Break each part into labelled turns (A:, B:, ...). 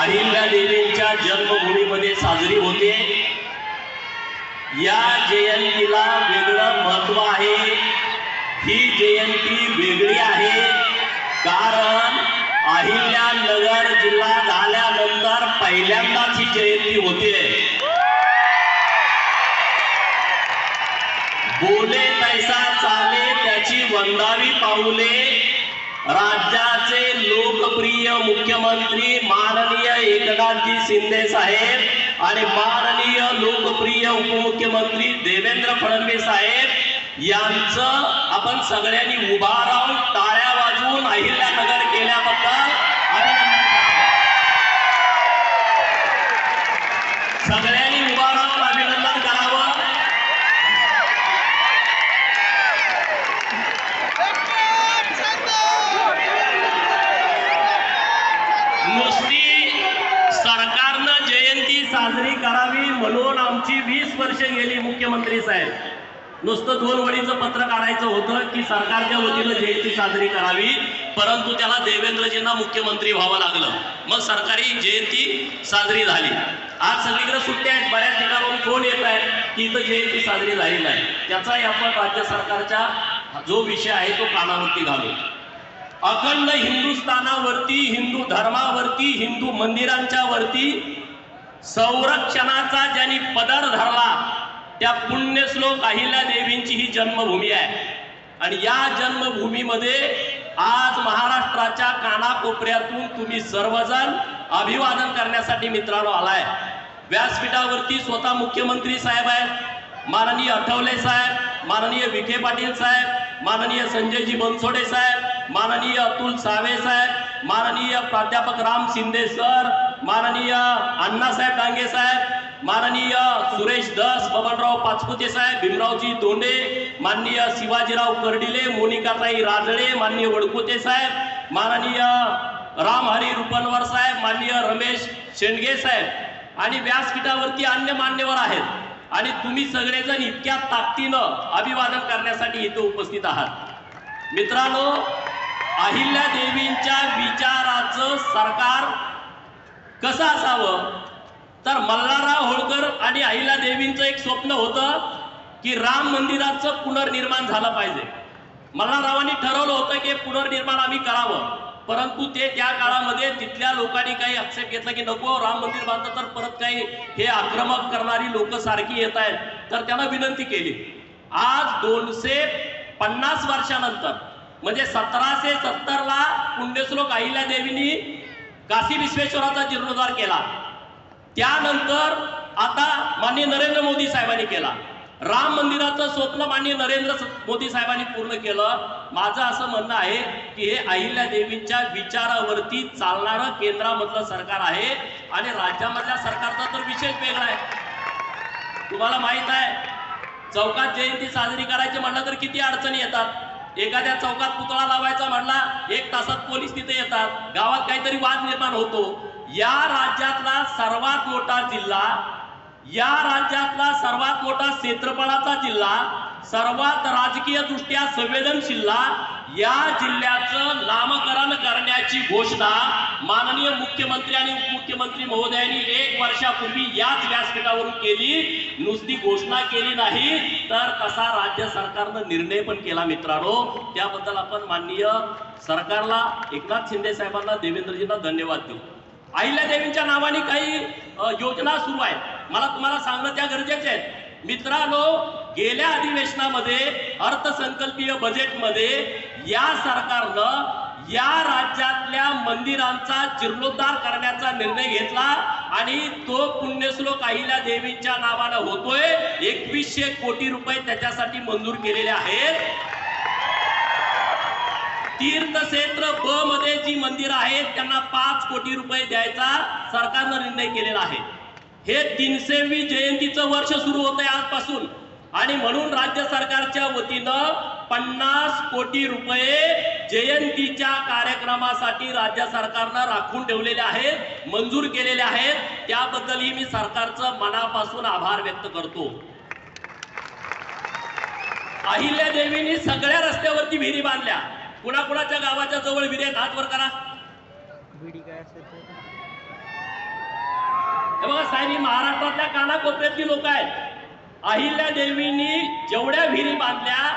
A: अहिल्या देवींच्या जन्मभूमीमध्ये साजरी होते. या जयंतीला वेगळं महत्त्व आहे. ही जयंती वेगळी आहे. कारण अहिल्यानगर जिल्हा झाल्यानंतर पहिल्यांदाच ही जयंती होते. बोले तैसा चाले त्याची वंदावी पाऊले. राज्याचे लोकप्रिय मुख्यमंत्री माननीय एकनाथजी शिंदे साहेब आणि माननीय लोकप्रिय उपमुख्यमंत्री देवेंद्र फडणवीस साहेब यांचं आपण सगळ्यांनी उभा राहून टाळ्या वाजवून अहिल्यानगर केल्याबद्दल आणि करतो. सगळ्यांनी उभा राहून अभिनंदन करावं नुसती सरकारनं जयंती साजरी करावी म्हणून आमची वीस वर्ष गेली मुख्यमंत्री साहेब. नुसतं दोन वडीचं पत्र काढायचं होतं की सरकारच्या वतीनं जयंती साजरी करावी परंतु त्याला देवेंद्रजींना मुख्यमंत्री व्हावं लागलं. मग सरकारी जयंती साजरी झाली. आज सगळीकडे सुट्ट्या आहेत बऱ्याच ठिकाणाहून फोन येत आहेत की इथं जयंती साजरी झाली नाही. त्याचाही आपण राज्य सरकारच्या जो विषय आहे तो कानावरती घालू. अखंड हिंदुस्थानावरती हिंदू धर्मावरती हिंदू मंदिरांच्या वरती संरक्षणाचा ज्यांनी पदर धरला त्या पुण्यश्लोक अहिल्या देवींची ही जन्मभूमी आहे. आणि या जन्मभूमीमध्ये आज महाराष्ट्राच्या कानाकोपऱ्यातून तुम्ही सर्वजण अभिवादन करण्यासाठी मित्रांनो आलाय. व्यासपीठावरती स्वतः मुख्यमंत्री साहेब आहेत माननीय आठवले साहेब माननीय विखे पाटील साहेब माननीय संजयजी बनसोडे साहेब माननीय अतुल सावे साहेब माननीय प्राध्यापक राम शिंदे सर माननीय अण्णासाहेब डांगे साहेब माननीय सुरेश दस बबनराव पाचपुते साहेब भीमरावजी दोंडे माननीय शिवाजीराव कर्डिले मोनिकाताई राजळे माननीय वडकुते साहेब माननीय रामहरी रुपनवर साहेब माननीय रमेश शेंडगे साहेब. आणि व्यासपीठावरती अन्य मान्यवर आहेत. आणि तुम्ही सगळेजण इतक्या ताकदीनं अभिवादन करण्यासाठी इथे उपस्थित आहात. मित्रांनो अहिल्या देवींच्या विचाराचं सरकार कसं असावं? तर मल्हारराव होळकर आणि अहिल्या देवींचं एक स्वप्न होतं की राम मंदिराचं पुनर्निर्माण झालं पाहिजे. मल्हाररावांनी ठरवलं होतं की पुनर्निर्माण आम्ही करावं. परंतु ते त्या काळामध्ये तिथल्या लोकांनी काही आक्षेप घेतला की नको राम मंदिर बांधतं तर परत काही हे आक्रमक करणारी लोक सारखी येत आहेत. तर त्यांना विनंती केली. आज दोनशे पन्नास वर्षानंतर म्हणजे सतराशे सत्तरला पुण्यश्लोक अहिल्या देवीनी काशी विश्वेश्वराचा जीर्णोद्धार केला. त्यानंतर आता माननीय नरेंद्र मोदी साहेबांनी केला. राम मंदिराचं स्वप्न माननीय नरेंद्र मोदी साहेबांनी पूर्ण केलं. माझं असं म्हणणं आहे की हे अहिल्या देवींच्या विचारावरती चालणारं केंद्रामधलं सरकार आहे आणि राज्यामधल्या सरकारचा तर विशेष वेगळा आहे. तुम्हाला माहीत आहे चौकात जयंती साजरी करायची म्हणलं तर किती अडचणी येतात? एखाद्या चौकात पुतळा लावायचा म्हणला एक तासात पोलीस तिथे येतात. गावात काहीतरी वाद निर्माण होतो. या राज्यातला सर्वात मोठा जिल्हा या राज्यातला सर्वात मोठा क्षेत्रफळाचा जिल्हा सर्वात राजकीय दृष्ट्या संवेदनशीलला या जिल्ह्याचं नामकरण करण्याची घोषणा माननीय मुख्यमंत्री आणि उपमुख्यमंत्री महोदयांनी एक वर्षापूर्वी याच व्यासपीठावरून केली. नुसती घोषणा केली नाही तर तसा राज्य सरकारनं निर्णय पण केला मित्रांनो. त्याबद्दल आपण माननीय सरकारला एकनाथ शिंदे साहेबांना देवेंद्रजींना धन्यवाद देऊ. अहिल्या देवींच्या नावाने काही योजना सुरू आहेत. मला तुम्हाला सांगणं त्या गरजेचे आहेत मित्रांनो गेल्या अधिवेशनामध्ये अर्थसंकल्पीय बजेटमध्ये या सरकारनं या राज्यातल्या मंदिरांचा जीर्णोद्धार करण्याचा निर्णय घेतला आणि तो पुण्यश्लोक अहिल्या देवींच्या नावानं होतोय. एकवीसशे कोटी रुपये त्याच्यासाठी मंजूर केलेले आहेत. तीर्थक्षेत्र ब मध्ये जी मंदिरं आहेत त्यांना पाच कोटी रुपये द्यायचा सरकारनं निर्णय केलेला आहे. हे तीनशेवी जयंतीचं वर्ष सुरू होत आहे आजपासून. आणि म्हणून राज्य सरकारच्या वतीनं पन्नास कोटी रुपये जयंतीच्या कार्यक्रमासाठी राज्य सरकारनं राखून ठेवलेले आहेत मंजूर केलेले आहेत. त्याबद्दलही मी सरकारचं मनापासून आभार व्यक्त करतो. अहिल्या देवींनी सगळ्या रस्त्यावरती विहिरी बांधल्या. कुणाकुणाच्या गावाच्या जवळ विहिरी आहेत? हात वर करा. बघा साहेब ही महाराष्ट्रातल्या कानाकोपऱ्यातली लोक आहेत. अहिल्यादेवींनी जेवढ्या विहिरी बांधल्या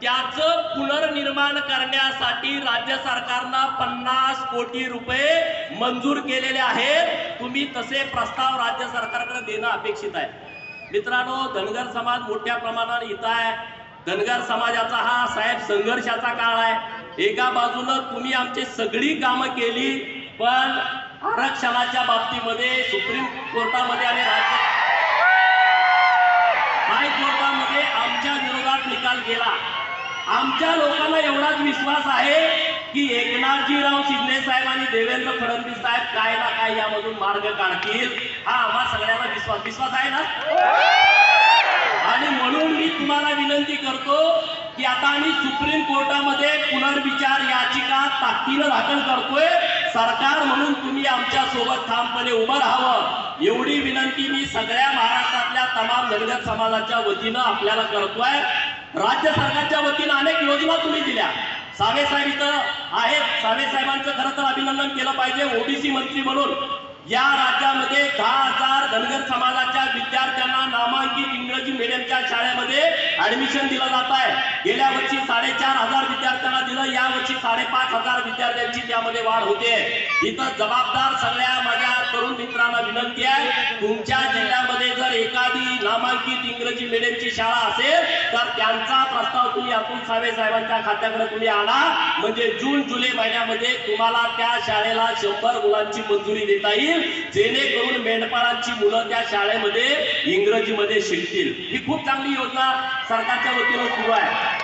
A: त्याचं पुनर्निर्माण करण्यासाठी राज्य सरकारनं पन्नास कोटी रुपये मंजूर केलेले आहेत. तुम्ही तसे प्रस्ताव राज्य सरकारकडे देणं अपेक्षित आहे. मित्रांनो धनगर समाज मोठ्या प्रमाणावर इथं आहे. धनगर समाजाचा हा साहेब संघर्षाचा काळ आहे. एका बाजूनं तुम्ही आमची सगळी कामं केली पण आरक्षणाच्या बाबतीमध्ये सुप्रीम कोर्टामध्ये आणि राज्य हायकोर्टामध्ये आमच्या विरोधात निकाल गेला. आमच्या लोकांना एवढाच विश्वास आहे की एकनाथजीराव शिंदे साहेब आणि देवेंद्र फडणवीस साहेब काय ना काय यामधून मार्ग काढतील हा आम्हा सगळ्यांना विश्वास विश्वास आहे ना? आणि म्हणून मी तुम्हाला विनंती करतो की आता आम्ही सुप्रीम कोर्टामध्ये पुनर्विचार याचिका ताकदीनं दाखल करतोय. सरकार म्हणून तुम्ही आमच्यासोबत ठामपणे उभं राहावं. एवढी विनंती मी सगळ्या महाराष्ट्रातल्या तमाम धनगर समाजाच्या वतीनं आपल्याला करतोय. राज्य सरकारच्या वतीनं अनेक योजना तुम्ही दिल्या. सावेसाहेब इथं आहेत. सावेसाहेबांचं खरं तर अभिनंदन केलं पाहिजे. ओबीसी मंत्री म्हणून. या राज्यामध्ये दहा हजार धनगर समाजाच्या विद्यार्थ्यांना नामांकित इंग्रजी मीडियमच्या शाळेमध्ये ऍडमिशन दिलं जात आहे. गेल्या वर्षी साडेचार हजार विद्यार्थ्यांना दिलं या वर्षी साडेपाच हजार विद्यार्थ्यांची त्यामध्ये वाढ होते. इथं जबाबदार सगळ्या माझ्या तरुण मित्रांना विनंती आहे तुमच्या जिल्ह्यामध्ये जर एखादी नामांकित इंग्रजी मीडियमची शाळा असेल तर त्यांचा प्रस्ताव तुम्ही अतुल सावे साहेबांच्या खात्याकडे तुम्ही आणा. म्हणजे जून जुलै महिन्यामध्ये तुम्हाला त्या शाळेला शंभर मुलांची मंजुरी देता येईल जेणेकरून मेंढपाळांची मुलं त्या शाळेमध्ये इंग्रजीमध्ये शिकतील. ही खूप चांगली योजना. सरकारच्या वतीनं सुरू आहे.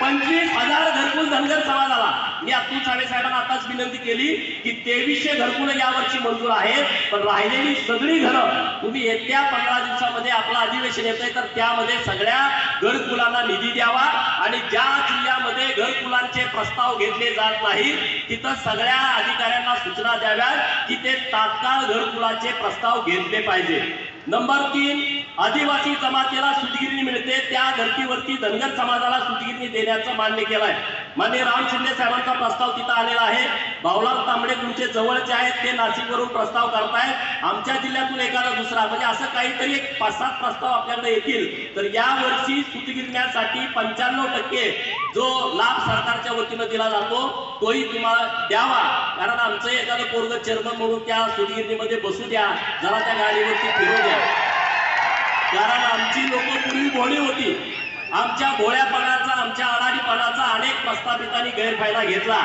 A: पंचवीस हजार घरकुल धनगर समाजाला मी अतुल सावे साहेबांना आताच विनंती केली की तेवीसशे घरकुल यावर्षी मंजूर आहेत. पण राहिलेली सगळी घरं तुम्ही येत्या पंधरा दिवसामध्ये आपलं अधिवेशन येतंय तर त्यामध्ये सगळ्या घरकुलांना निधी द्यावा आणि ज्या जिल्ह्यामध्ये घरकुलांचे प्रस्ताव घेतले जात नाहीत तिथं सगळ्या अधिकाऱ्यांना सूचना द्याव्यात की ते तात्काळ घरकुलाचे प्रस्ताव घेतले पाहिजे. नंबर तीन आदिवासी जमातीला सुतगिरणी मिळते त्या धर्तीवरती धनगर समाजाला सुतगिरणी देण्याचं मान्य केलंय. मान्य राम शिंदे साहेबांचा प्रस्ताव तिथं आलेला आहे. भाऊलाल तांबडे तुमचे जवळचे आहेत ते नाशिकवरून प्रस्ताव करतायत. आमच्या जिल्ह्यातून एखादा दुसरा म्हणजे असं काहीतरी एक पाच सात प्रस्ताव आपल्याकडे येतील. तर या वर्षी पंच्याण्णव टक्के जो लाभ सरकारच्या वतीनं दिला जातो तोही तुम्हाला द्यावा. कारण आमचं एखादं पोरग चेअरमन म्हणून त्या सुतगिरणीमध्ये बसू द्या. जरा त्या गाडीवरती फिरू द्या. कारण आमची लोक पूर्वी भोळी होती आमच्या भोळ्यापणाचा आमच्या अडाणीपणाचा अनेक प्रस्थापितांनी गैरफायदा घेतला.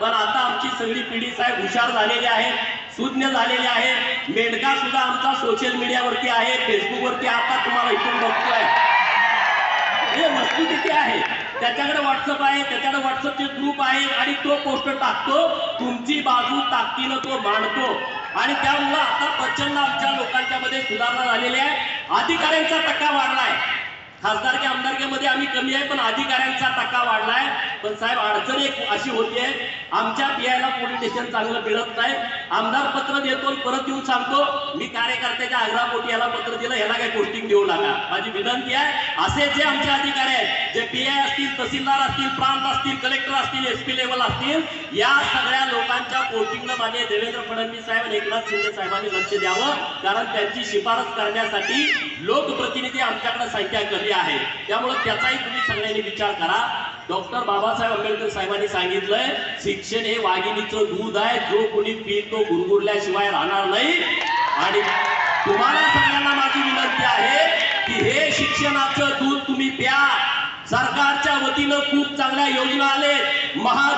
A: पण आता आमची सगळी पिढी साहेब हुशार झालेली आहे सुज्ञ झालेली आहे. मेंढका सुद्धा आमचा सोशल मीडियावरती आहे फेसबुकवरती आता तुम्हाला इथून बघतोय. हे वस्तुस्थिती आहे. त्याच्याकडे व्हॉट्सअप आहे त्याच्याकडे व्हॉट्सअपचे ग्रुप आहे आणि तो पोस्ट टाकतो. तुमची बाजू ताकदीनं तो मांडतो. आणि त्यामुळं आता प्रचंड आमच्या लोकांच्या मध्ये सुधारणा झालेली आहे. अधिकाऱ्यांचा टक्का वाढलाय. खासदारकी आमदारकीमध्ये आम्ही कमी आहे पण अधिकाऱ्यांचा टक्का वाढलाय. पण साहेब अडचण एक अशी होतीये आमच्या पियाला पोलीस स्टेशन चांगलं मिळत नाही. आमदार पत्र देतो परत येऊन सांगतो मी कार्यकर्त्याच्या आग्रहापोटी याला पत्र दिलं ह्याला काही पोस्टिंग देऊ नका. माझी विनंती आहे असे जे आमचे अधिकारी आहेत जे पीआय असतील तहसीलदार असतील प्रांत असतील कलेक्टर असतील एस पी लेवल असतील या सगळ्या लोकांच्या पोस्टिंगला मान्य देवेंद्र फडणवीस साहेब आणि एकनाथ शिंदे साहेबांनी लक्ष द्यावं कारण त्यांची शिफारस करण्यासाठी लोकप्रतिनिधी आमच्याकडे संख्या कमी आहे. त्यामुळे त्याचाही तुम्ही सगळ्यांनी विचार करा. डॉक्टर बाबासाहेब आंबेडकर साहेबांनी सांगितलंय शिक्षण हे वाघिणीचं दूध आहे जो कोणी पीत तो गुरगुरल्याशिवाय राहणार नाही. आणि तुम्हाला सगळ्यांना माझी विनंती आहे की हे शिक्षणाचं दूध तुम्ही प्या. सरकारच्या वतीनं खूप चांगल्या योजना आले. महा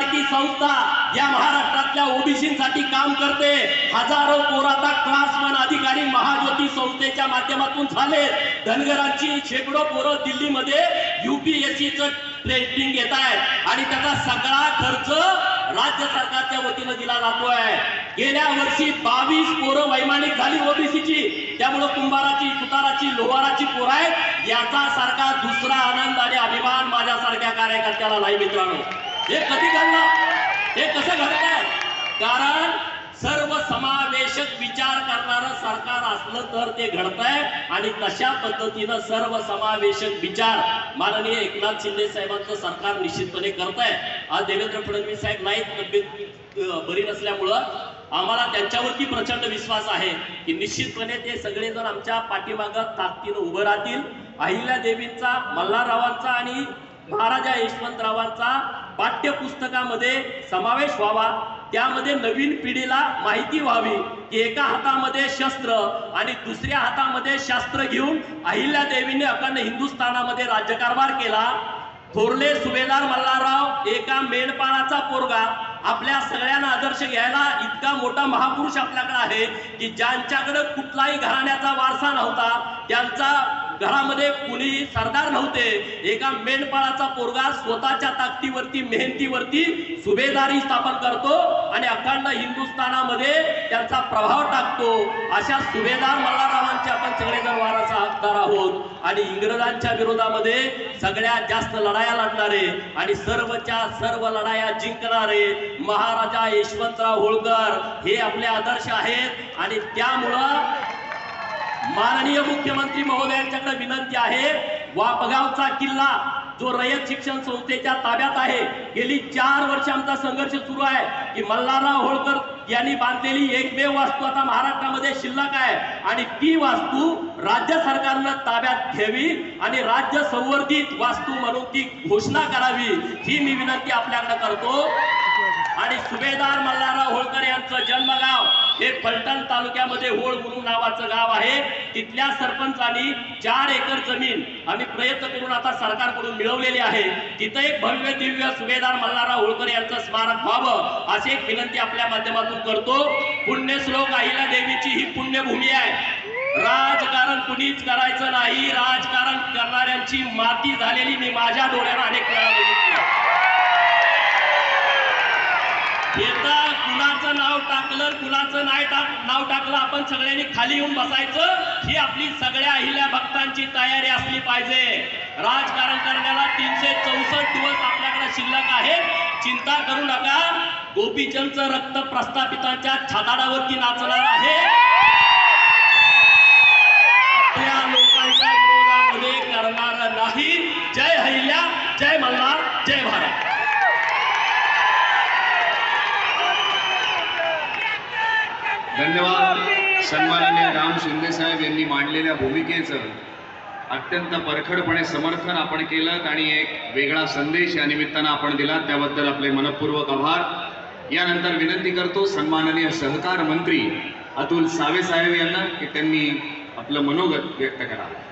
A: सारखी संस्था या महाराष्ट्रातल्या ओबीसीसाठी काम करते. हजारो पोराता क्लास वन अधिकारी महाज्योती संस्थेच्या माध्यमातून झाले. धनगरांची शेकडो पोरं दिल्लीमध्ये युपीएससीचं ट्रेनिंग घेत आहेत. आणि त्याचा सगळा खर्च राज्य सरकारच्या वतीनं दिला जातोय. गेल्या वर्षी बावीस पोरं वैमानिक झाली ओबीसीची. त्यामुळं कुंभाराची सुताराची लोहाराची पोरं आहेत. याचा सारखा दुसरा आनंद आणि अभिमान माझ्यासारख्या कार्यकर्त्याला नाही मित्रांनो. हे कधी घडलं हे कसं घडतंय कारण सर्व समावेशक विचार करणारं सरकार असलं तर ते घडतंय आणि तशा पद्धतीनं सर्व समावेशक विचार माननीय एकनाथ शिंदे साहेबांचं सरकार निश्चितपणे करत आहे आज देवेंद्र फडणवीस साहेब नाहीत तब्येत बरी नसल्यामुळं आम्हाला त्यांच्यावरती प्रचंड विश्वास आहे की निश्चितपणे ते सगळेजण आमच्या पाठीमागं ताकदीनं उभं राहतील. अहिल्या देवींचा मल्हाररावांचा आणि महाराजा यशवंतरावांचा पाठ्यपुस्तकामध्ये समावेश व्हावा. त्यामध्ये नवीन पिढीला माहिती व्हावी की एका हातामध्ये शस्त्र आणि दुसऱ्या हातामध्ये शास्त्र घेऊन अहिल्या देवीने अखंड हिंदुस्थानामध्ये राज्यकारभार केला. थोरले सुभेदार मल्हारराव एका मेंढपाळाचा पोरगा. आपल्या सगळ्यांना आदर्श घ्यायला इतका मोठा महापुरुष आपल्याकडे आहे की ज्यांच्याकडे कुठलाही घराण्याचा वारसा नव्हता त्यांचा घरामध्ये कुणी सरदार नव्हते. एका मेंढपाळाचा पोरगा स्वतःच्या ताकदीवरती मेहनतीवरती सुभेदारी स्थापन करतो आणि अखंड हिंदुस्थानामध्ये त्यांचा प्रभाव टाकतो. अशा सुभेदार मल्हाररावांचे आपण सगळेजण वाराचा हकदार आहोत. आणि इंग्रजांच्या विरोधामध्ये सगळ्यात जास्त लढाया लढणारे आणि सर्वच्या सर्व लढाया जिंकणारे महाराजा यशवंतराव होळकर हे आपले आदर्श आहेत. आणि त्यामुळं माननीय मुख्यमंत्री महोदयांच्याकडे विनंती आहे वापगावचा किल्ला जो रयत शिक्षण संस्थेच्या ताब्यात आहे गेली चार वर्ष आमचा संघर्ष सुरू आहे की मल्हारराव होळकर यांनी बांधलेली एकमेव वास्तू आता महाराष्ट्रामध्ये शिल्लक आहे. आणि ती वास्तू राज्य सरकारनं ताब्यात घ्यावी आणि राज्य संवर्धित वास्तू म्हणून ती घोषणा करावी ही मी विनंती आपल्याकडे करतो. आणि सुभेदार मल्हारराव होळकर यांचं जन्मगाव हे फलटण तालुक्यामध्ये होळ नावाचं गाव आहे. तिथल्या सरपंचांनी चार एकर जमीन आम्ही प्रयत्न करून आता सरकारकडून मिळवलेली आहे. तिथं एक भव्य दिव्य सुभेदार मल्हारराव होळकर यांचं स्मारक व्हावं अशी एक विनंती आपल्या माध्यमातून करतो. पुण्यश्लोक अहिल्या देवीची ही पुण्यभूमी आहे. राजकारण कुणीच करायचं नाही. राजकारण करणाऱ्यांची माती झालेली मी माझ्या डोळ्यानं अनेक वेळा बघितली. येता नाव टाकलं कुणाचं नाही टाक नाव टाकलं आपण सगळ्यांनी खाली येऊन बसायचं. ही आपली सगळ्या अहिल्या भक्तांची तयारी असली पाहिजे. राजकारण करण्याला तीनशे चौसष्ट दिवस आपल्याकडे शिल्लक आहे चिंता करू नका. गोपीचंदचं रक्त प्रस्थापितांच्या छाताडावरती नाचणार आहे.
B: धन्यवाद. सन्माननीय राम शिंदे साहेब यांनी मांडलेल्या भूमिकेचं अत्यंत परखडपणे समर्थन आपण केलं आणि एक वेगळा संदेश या निमित्तानं आपण दिला त्याबद्दल आपले मनपूर्वक आभार. यानंतर विनंती करतो सन्माननीय सहकार मंत्री अतुल सावे साहेब यांना की त्यांनी आपलं मनोगत व्यक्त करावं.